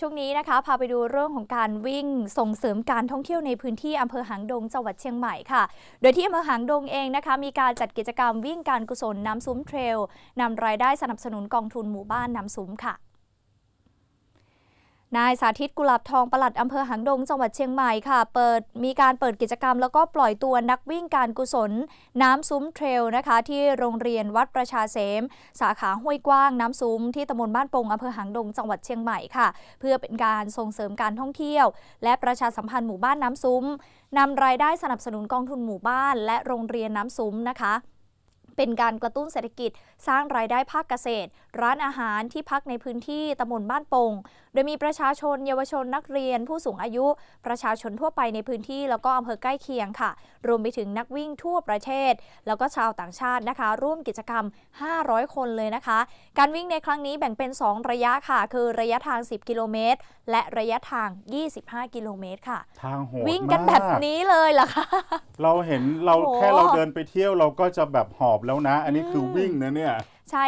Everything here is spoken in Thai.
ช่วงนี้นะคะพาไปดูเรื่องของการวิ่งส่งเสริมการท่องเที่ยวในพื้นที่อำเภอหางดงจังหวัดเชียงใหม่ค่ะ โดยที่อำเภอหางดงเองนะคะมีการจัดกิจกรรมวิ่งการกุศลน้ำซุ้มเทรลนำรายได้สนับสนุนกองทุนหมู่บ้านน้ำซุ้มค่ะ นายสาธิตกุหลาบทองปลัดอำเภอหางดงจังหวัดเชียงใหม่ค่ะ เปิดมีการเปิดกิจกรรม แล้วก็ปล่อยตัวนักวิ่งการกุศล น้ำซุ้มเทรลนะคะ ที่โรงเรียนวัดประชาเสม สาขาห้วยกว้างน้ำซุ้มที่ตำบลบ้านปงอำเภอหางดงจังหวัดเชียงใหม่ค่ะ เพื่อเป็นการส่งเสริมการท่องเที่ยว และประชาสัมพันธ์หมู่บ้านน้ำซุ้มนำรายได้สนับสนุนกองทุนหมู่บ้าน และโรงเรียนน้ำซุ้มนะคะ เป็นการกระตุ้นเศรษฐกิจ สร้างรายได้ภาคเกษตร ร้านอาหารที่พักในพื้นที่ตำบลบ้านปง โดยมีประชาชนเยาวชนนักเรียน ผู้สูงอายุ ประชาชนทั่วไปในพื้นที่ แล้วก็อำเภอใกล้เคียงค่ะ รวมไปถึงนักวิ่งทั่วประเทศ แล้วก็ชาวต่างชาตินะคะ ร่วมกิจกรรม 500 คนเลยนะคะ การวิ่งในครั้งนี้แบ่งเป็น 2 ระยะค่ะ คือระยะทาง 10 กิโลเมตร และระยะทาง 25 กิโลเมตรค่ะ ทางโหดวิ่งกันมาแบบนี้เลยเหรอคะเราเห็นเราโอ้โห แค่เราเดินไปเที่ยวเราก็จะแบบหอบแล้วนะ อันนี้คืออมวิ่งนะเนี่ย ใช่